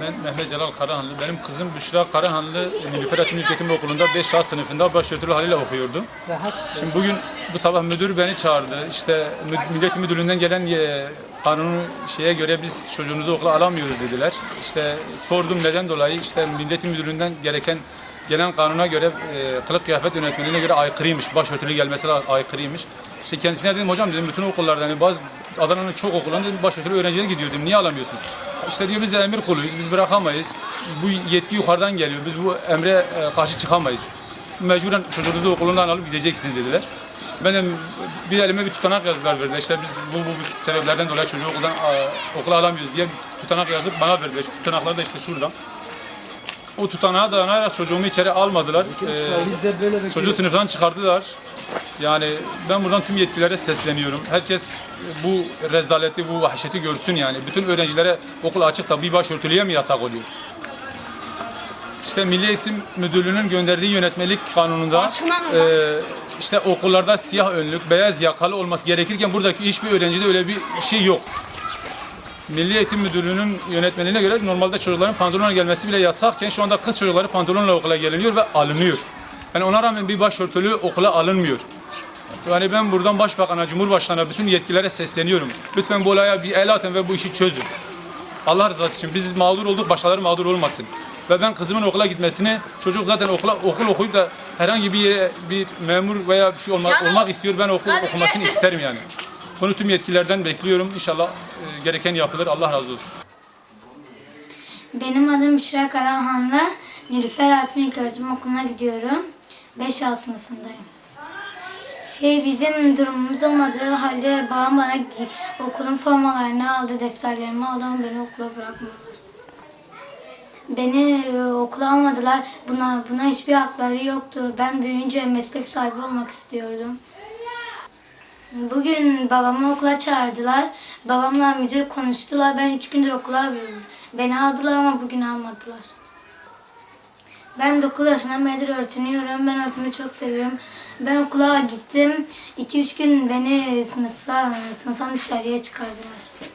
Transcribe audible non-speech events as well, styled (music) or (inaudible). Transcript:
Ben Mehmet Celal Karahanlı. Benim kızım Büşra Karahanlı Nilüfer Eğitim İlköğretim Okulu'nda 5A sınıfında başörtülü haliyle okuyordu. Şimdi bugün bu sabah müdür beni çağırdı. İşte Millet Müdürlüğü'nden gelen e, kanunu şeye göre biz çocuğunuzu okula alamıyoruz dediler. İşte sordum neden dolayı işte Millet Müdürlüğü'nden gereken gelen kanuna göre e, kılık kıyafet yönetmeliğine göre aykırıymış. Başörtülü gelmesi aykırıymış. İşte kendisine dedim hocam dedim bütün okullarda hani bazı Adana'nın çok dedim, başörtülü öğrenciler gidiyor dedim. Niye alamıyorsunuz? İşte diyor biz de emir kuluyuz. Biz bırakamayız. Bu yetki yukarıdan geliyor. Biz bu emre e, karşı çıkamayız. Mecburen çocuğunuzu okulundan alıp gideceksiniz dediler. Ben de bir elime bir tutanak yazdılar verdiler. İşte biz bu, bu, bu sebeplerden dolayı çocuğu okuldan okula alamıyoruz diye tutanak yazıp bana verdiler. Şu tutanaklar da işte şurada. O tutanağa dayanarak çocuğumu içeri almadılar. Ee, çocuğu sınıftan çıkardılar. Yani ben buradan tüm yetkililere sesleniyorum. Herkes bu rezaleti, bu vahşeti görsün yani. Bütün öğrencilere okul açık da bir başörtülüye mi yasak oluyor? İşte Milli Eğitim Müdürlüğü'nün gönderdiği yönetmelik kanununda e, işte okullarda siyah önlük, beyaz yakalı olması gerekirken buradaki hiçbir öğrencide öyle bir şey yok. Milli Eğitim Müdürlüğü'nün yönetmeliğine göre normalde çocukların pantolonla gelmesi bile yasakken şu anda kız çocukları pantolonla okula geliniyor ve alınıyor. Yani ona rağmen bir başörtülü okula alınmıyor. Yani ben buradan Başbakan'a, Cumhurbaşkanı'na, bütün yetkililere sesleniyorum. Lütfen bu olaya bir el atın ve bu işi çözün. Allah rızası için biz mağdur olduk, başkaları mağdur olmasın. Ve ben kızımın okula gitmesini, çocuk zaten okula, okul okuyup da herhangi bir yere bir memur veya bir şey olmak, olmak istiyor. Ben okul okumasını isterim yani. (laughs) Bunu tüm yetkililerden bekliyorum. İnşallah e, gereken yapılır. Allah razı olsun. Benim adım Büşra Karahanlı. Nilüfer Hatun İlköğretim Okulu'na gidiyorum. 5A sınıfındayım. Şey bizim durumumuz olmadığı halde babam bana okulun formalarını aldı, defterlerimi aldı ama beni okula bırakmadılar. Beni e, okula almadılar. Buna buna hiçbir hakları yoktu. Ben büyüyünce meslek sahibi olmak istiyordum. Bugün babamı okula çağırdılar. Babamla müdür konuştular. Ben üç gündür okula beni aldılar ama bugün almadılar. Ben 9 yaşından beridir öğretiniyorum. Ben öğretimi çok seviyorum. Ben okula gittim. 2-3 gün beni sınıfta, sınıftan dışarıya çıkardılar.